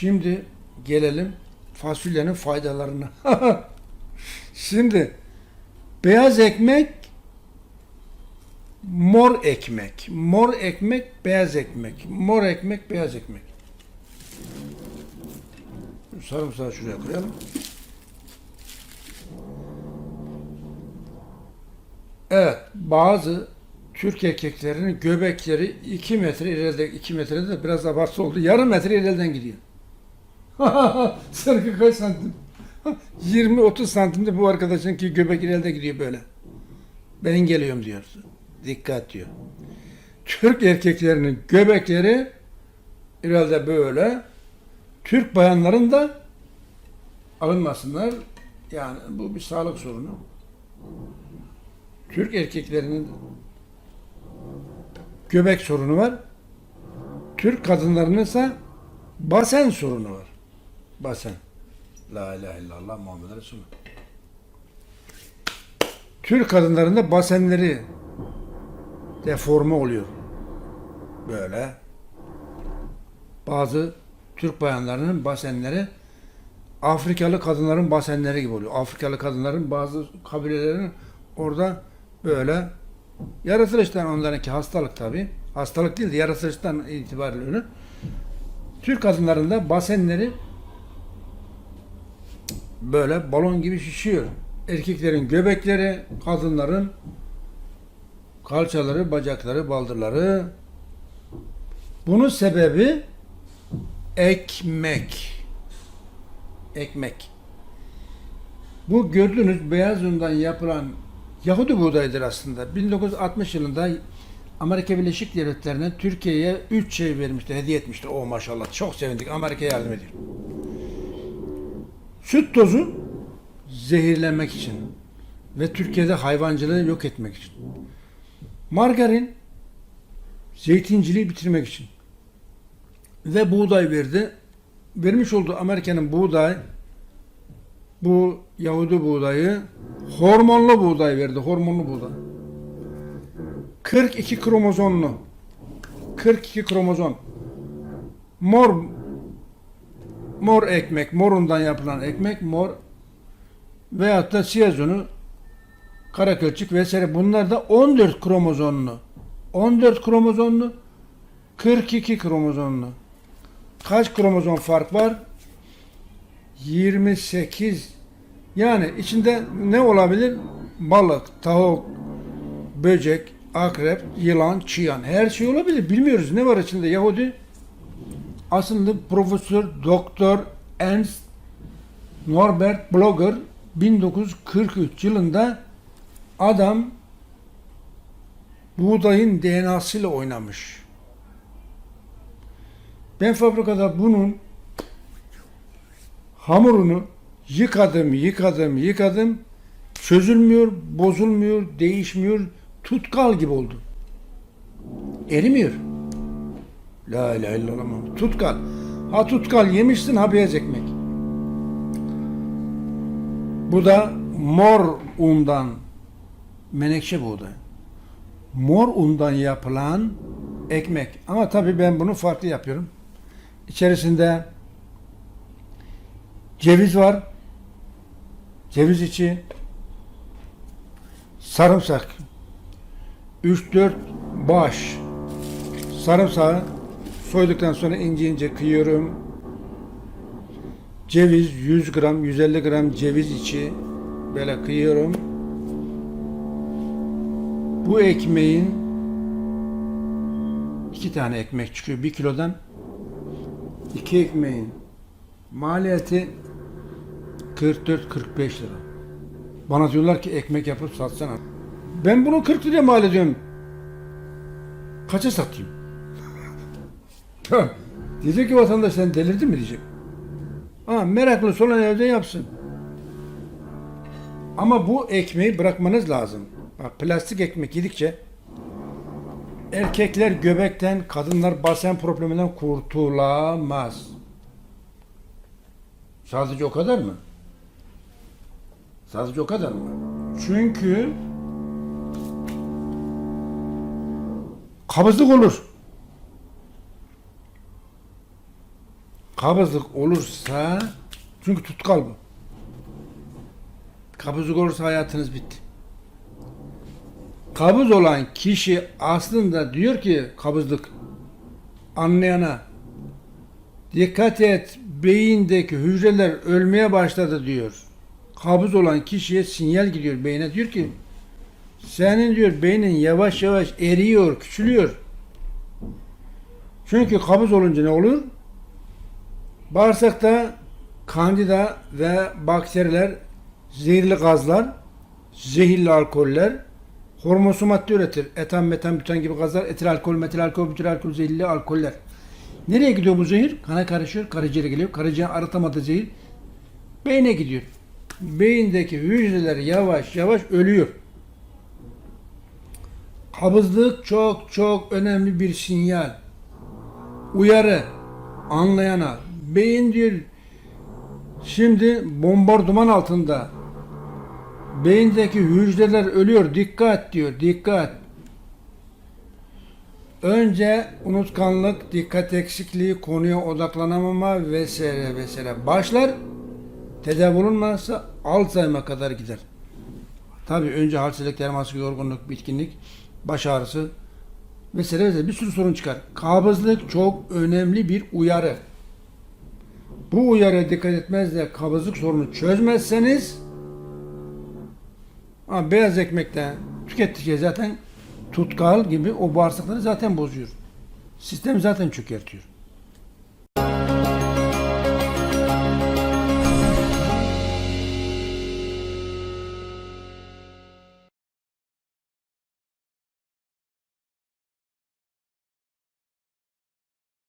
Şimdi gelelim fasulyenin faydalarına. Şimdi beyaz ekmek mor ekmek. Mor ekmek beyaz ekmek. Mor ekmek beyaz ekmek. Sarımsağı şuraya koyalım. Evet, bazı Türk erkeklerinin göbekleri 2 metre ileride, 2 metrede de biraz abartı oldu. Yarım metre ileriden gidiyor. Sarkı kaç santim? 20-30 santimde bu arkadaşınki göbek ileride gidiyor böyle. Ben geliyorum diyor. Dikkat diyor. Türk erkeklerinin göbekleri ileride böyle. Türk bayanların da alınmasınlar. Yani bu bir sağlık sorunu. Türk erkeklerinin göbek sorunu var. Türk kadınlarının ise basen sorunu var. Basen. La ilahe illallah Muhammed Resulullah. Türk kadınlarında basenleri deforme oluyor. Böyle. Bazı Türk bayanlarının basenleri Afrikalı kadınların basenleri gibi oluyor. Afrikalı kadınların bazı kabilelerin orada böyle yaratılıştan onlarınki hastalık tabi. Hastalık değil de yaratılıştan itibariyle öyle. Türk kadınlarında basenleri böyle balon gibi şişiyor. Erkeklerin göbekleri, kadınların kalçaları, bacakları, baldırları. Bunun sebebi ekmek. Ekmek. Bu gördüğünüz beyaz undan yapılan Yahudi buğdayıdır aslında. 1960 yılında Amerika Birleşik Devletleri'ne Türkiye'ye 3 şey vermişti, hediye etmişti. O maşallah çok sevindik. Amerika'ya yardım ediyor. Süt tozu zehirlenmek için ve Türkiye'de hayvancılığı yok etmek için. Margarin zeytinciliği bitirmek için. Ve buğday verdi. Vermiş olduğu Amerika'nın buğday bu Yahudi buğdayı hormonlu buğday verdi. Hormonlu buğday. 42 kromozomlu. 42 kromozom. Mor mor ekmek, morundan yapılan ekmek, mor veyahut da siyazonu, karakölçük vesaire bunlar da 14 kromozomlu. 14 kromozomlu, 42 kromozomlu. Kaç kromozom fark var? 28. Yani içinde ne olabilir? Balık, tavuk, böcek, akrep, yılan, çıyan her şey olabilir. Bilmiyoruz ne var içinde Yahudi. Aslında Profesör Doktor Ernst Norbert Blogger 1943 yılında adam buğdayın DNA'sıyla oynamış. Ben fabrikada bunun hamurunu yıkadım, yıkadım, yıkadım. Çözülmüyor, bozulmuyor, değişmiyor. Tutkal gibi oldu. Erimiyor. La ilahe illallah. Muhammed. Tutkal. Ha tutkal yemişsin ha beyaz ekmek. Bu da mor undan menekşe buğday. Mor undan yapılan ekmek. Ama tabii ben bunu farklı yapıyorum. İçerisinde ceviz var. Ceviz içi sarımsak 3-4 baş sarımsağı soyduktan sonra ince ince kıyıyorum. Ceviz 100 gram, 150 gram ceviz içi böyle kıyıyorum. Bu ekmeğin iki tane ekmek çıkıyor bir kilodan. İki ekmeğin maliyeti 44-45 lira. Bana diyorlar ki ekmek yapıp satsana. Ben bunu 40 liraya mal ediyorum. Kaça satayım? Tamam. diyecek ki vatandaş sen delirdin mi diyecek. Ha, meraklı olan evde yapsın. Ama bu ekmeği bırakmanız lazım. Bak plastik ekmek yedikçe erkekler göbekten, kadınlar basen probleminden kurtulamaz. Sadece o kadar mı? Sadece o kadar mı? Çünkü kabızlık olur. Kabızlık olursa çünkü tutkal bu. Kabızlık olursa hayatınız bitti. Kabız olan kişi aslında diyor ki kabızlık anlayana dikkat et beyindeki hücreler ölmeye başladı diyor. Kabız olan kişiye sinyal gidiyor beyine diyor ki senin diyor beynin yavaş yavaş eriyor, küçülüyor. Çünkü kabız olunca ne olur? Bağırsakta kandida ve bakteriler, zehirli gazlar, zehirli alkoller, hormonsu madde üretir. Etan, metan, büten gibi gazlar, etil alkol, metil alkol, bütil alkol, zehirli alkoller. Nereye gidiyor bu zehir? Kana karışıyor, karaciğere geliyor. Karaciğer arıtamadığı zehir beyne gidiyor. Beyindeki hücreler yavaş yavaş ölüyor. Kabızlık çok çok önemli bir sinyal. Uyarı anlayana. Beyin diyor şimdi bombardıman altında. Beyindeki hücreler ölüyor. Dikkat diyor. Dikkat. Önce unutkanlık, dikkat eksikliği, konuya odaklanamama vesaire vesaire başlar. Tedavi olunmazsa Alzheimer kadar gider. Tabii önce halsizlik, dermansızlık, yorgunluk, bitkinlik, baş ağrısı vesaire vesaire bir sürü sorun çıkar. Kabızlık çok önemli bir uyarı. Bu uyarıya dikkat etmez de kabızlık sorunu çözmezseniz ha, beyaz ekmekten tükettikçe zaten tutkal gibi o bağırsakları zaten bozuyor. Sistem zaten çökertiyor.